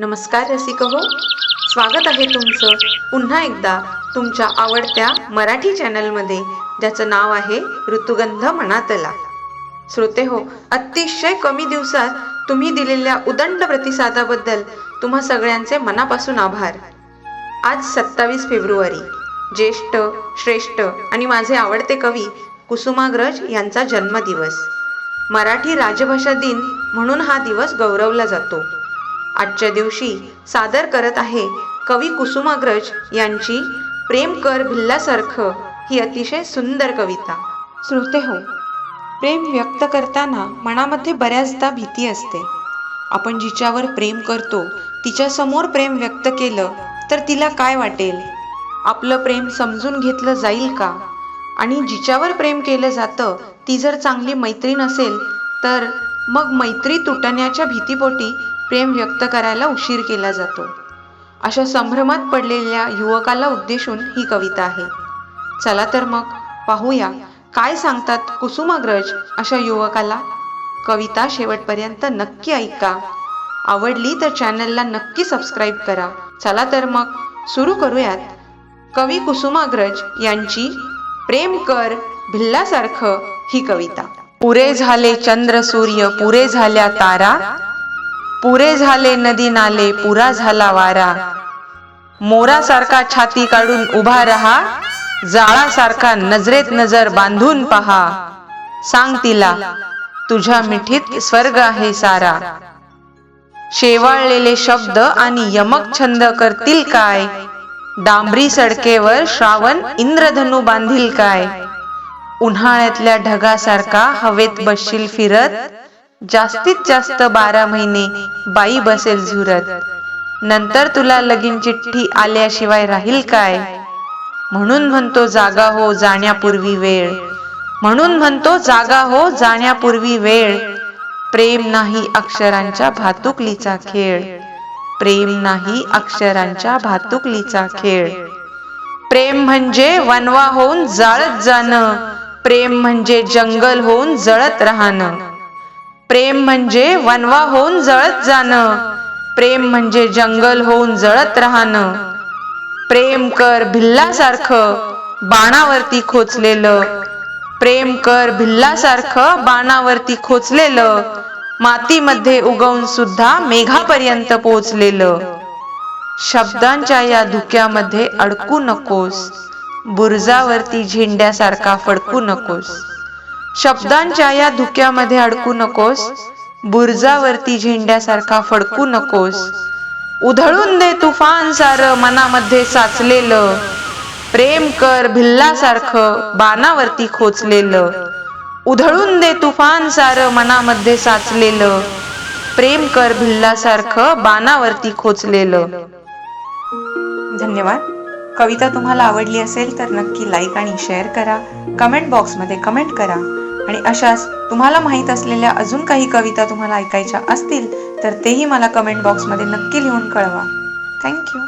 नमस्कार रसिक हो स्वागत आहे तुमचं पुन्हा एकदा तुमच्या आवडत्या मराठी चॅनलमध्ये ज्याचं नाव आहे ऋतुगंध मनातला. श्रोते हो अतिशय कमी दिवसात तुम्ही दिलेल्या उदंड प्रतिसादाबद्दल तुम्हा सगळ्यांचे मनापासून आभार. आज सत्तावीस फेब्रुवारी. ज्येष्ठ श्रेष्ठ आणि माझे आवडते कवी कुसुमाग्रज यांचा जन्मदिवस. मराठी राजभाषा दिन म्हणून हा दिवस गौरवला जातो. आजच्या दिवशी सादर करत आहे कवी कुसुमाग्रज यांची प्रेम कर भिल्लासारखं ही अतिशय सुंदर कविता. श्रोते हो प्रेम व्यक्त करताना मनामध्ये बऱ्याचदा भीती असते. आपण जिच्यावर प्रेम करतो तिच्यासमोर प्रेम व्यक्त केलं तर तिला काय वाटेल? आपलं प्रेम समजून घेतलं जाईल का? आणि जिच्यावर प्रेम केलं जातं ती जर चांगली मैत्रीण असेल तर मग मैत्री तुटण्याच्या भीतीपोटी प्रेम व्यक्त करायला उशीर केला जातो. अशा संभ्रमात पडलेल्या युवकाला उद्देशून ही कविता आहे. चला तर मग पाहूया काय सांगतात कुसुमाग्रज अशा युवकाला. कविता शेवटपर्यंत नक्की ऐका. आवडली तर चॅनलला नक्की सबस्क्राईब करा. चला तर मग सुरू करूयात. कवी कुसुमाग्रज यांची प्रेम कर भिल्लासारखं ही कविता. पुरे झाले चंद्र सूर्य पुरे झाल्या तारा. पुरे झाले नदी नाले पुरा झाला वारा. मोरासारखा छाती काढून उभा रहा जाळासारखा नजरेत नजर बांधून पहा. सांग तिला तुझ्या मिठीत स्वर्ग आहे सारा. शेवाळलेले शब्द आणि यमक छंद करतील काय? डांबरी सडकेवर श्रावण इंद्रधनु बांधील काय? उन्हाळ्यातल्या ढगासारखा हवेत बसशील फिरत जास्तीत जास्त बारा महिने बाई बसेल झुरत. नंतर तुला लगीन चिठ्ठी आल्याशिवाय राहील काय? म्हणून म्हणतो जागा हो जाण्यापूर्वी वेळ. म्हणून म्हणतो जागा हो जाण्यापूर्वी वेळ. प्रेम नाही अक्षरांच्या भातुकलीचा खेळ. प्रेम नाही अक्षरांच्या भातुकलीचा खेळ. प्रेम म्हणजे वनवा होऊन जाळत जाणं. प्रेम म्हणजे जंगल होऊन जळत राहणं. प्रेम म्हणजे वनवा होऊन जळत जाणं. प्रेम म्हणजे जंगल होऊन जळत राहणं. प्रेम कर भिल्लासारखं बाणावरती खोचलेलं. प्रेम कर भिल्लासारखं बाणावरती खोचलेलं. मातीमध्ये उगवून सुद्धा मेघापर्यंत पोचलेलं शब्दांच्या या धुक्यामध्ये अडकू नकोस. बुरजावरती झेंड्यासारखा फडकू नकोस. शब्दांच्या या धुक्यामध्ये अडकू नकोस. बुरजावरती झेंड्यासारखा फडकू नकोस. उधळून दे तुफान सार मनामध्ये साचलेलं. प्रेम कर भिल्लासारखं बाणावरती खोचलेलं. उधळून दे तुफान सार मनामध्ये साचलेलं. प्रेम कर भिल्लासारखं बाणावरती खोचलेलं. धन्यवाद. कविता तुम्हाला आवडली असेल तर नक्की लाईक आणि शेअर करा. कमेंट बॉक्समध्ये कमेंट करा. आणि अशाच तुम्हाला माहीत असलेल्या अजून काही कविता तुम्हाला ऐकायच्या असतील तर तेही मला कमेंट बॉक्समध्ये नक्की लिहून कळवा. थँक्यू